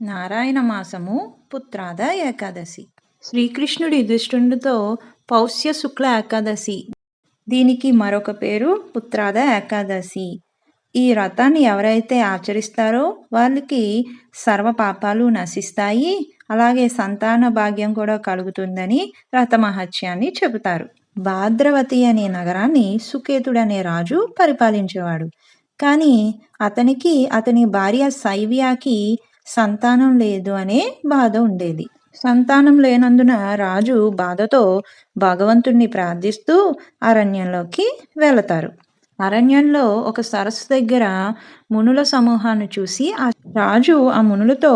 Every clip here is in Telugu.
నారాయణ మాసము పుత్రాద ఏకాదశి. శ్రీకృష్ణుడి యుధిష్ఠుడితో పౌష్య శుక్ల ఏకాదశి. దీనికి మరొక పేరు పుత్రాద ఏకాదశి. ఈ వ్రతాన్ని ఎవరైతే ఆచరిస్తారో వాళ్ళకి సర్వ పాపాలు నశిస్తాయి. అలాగే సంతాన భాగ్యం కూడా కలుగుతుందని వ్రతమహత్యాన్ని చెబుతారు. భాద్రవతి అనే నగరాన్ని సుకేతుడు అనే రాజు పరిపాలించేవాడు. కానీ అతనికి అతని భార్య శైవ్యాకి సంతానం లేదు అనే బాధ ఉండేది. సంతానం లేనందున రాజు బాధతో భగవంతుణ్ణి ప్రార్థిస్తూ అరణ్యంలోకి వెళతారు. అరణ్యంలో ఒక సరస్సు దగ్గర మునుల సమూహాన్ని చూసి ఆ రాజు ఆ మునులతో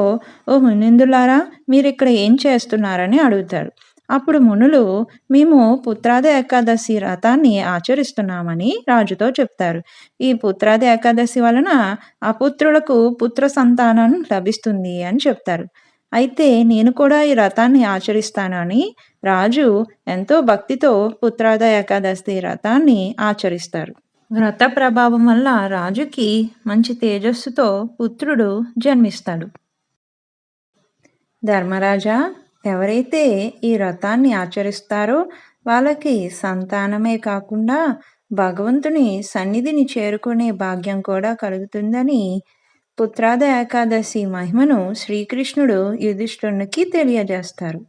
ఓ మునిందులారా మీరు ఇక్కడ ఏం చేస్తున్నారని అడుగుతారు అప్పుడు మునులు మేము పుత్రాద ఏకాదశి వ్రతాన్ని ఆచరిస్తున్నామని రాజుతో చెప్తారు. ఈ పుత్రాద ఏకాదశి వలన అపుత్రులకు పుత్ర సంతానం లభిస్తుంది అని చెప్తారు. అయితే నేను కూడా ఈ వ్రతాన్ని ఆచరిస్తానని రాజు ఎంతో భక్తితో పుత్రాద ఏకాదశి వ్రతాన్ని ఆచరిస్తారు. వ్రత ప్రభావం వల్ల రాజుకి మంచి తేజస్సుతో పుత్రుడు జన్మిస్తాడు. ధర్మరాజా ఎవరైతే ఈ వ్రతాన్ని ఆచరిస్తారో వాళ్ళకి సంతానమే కాకుండా భగవంతుని సన్నిధిని చేరుకునే భాగ్యం కూడా కలుగుతుందని పుత్రాద ఏకాదశి మహిమను శ్రీకృష్ణుడు యుధిష్ఠునికి తెలియజేస్తారు.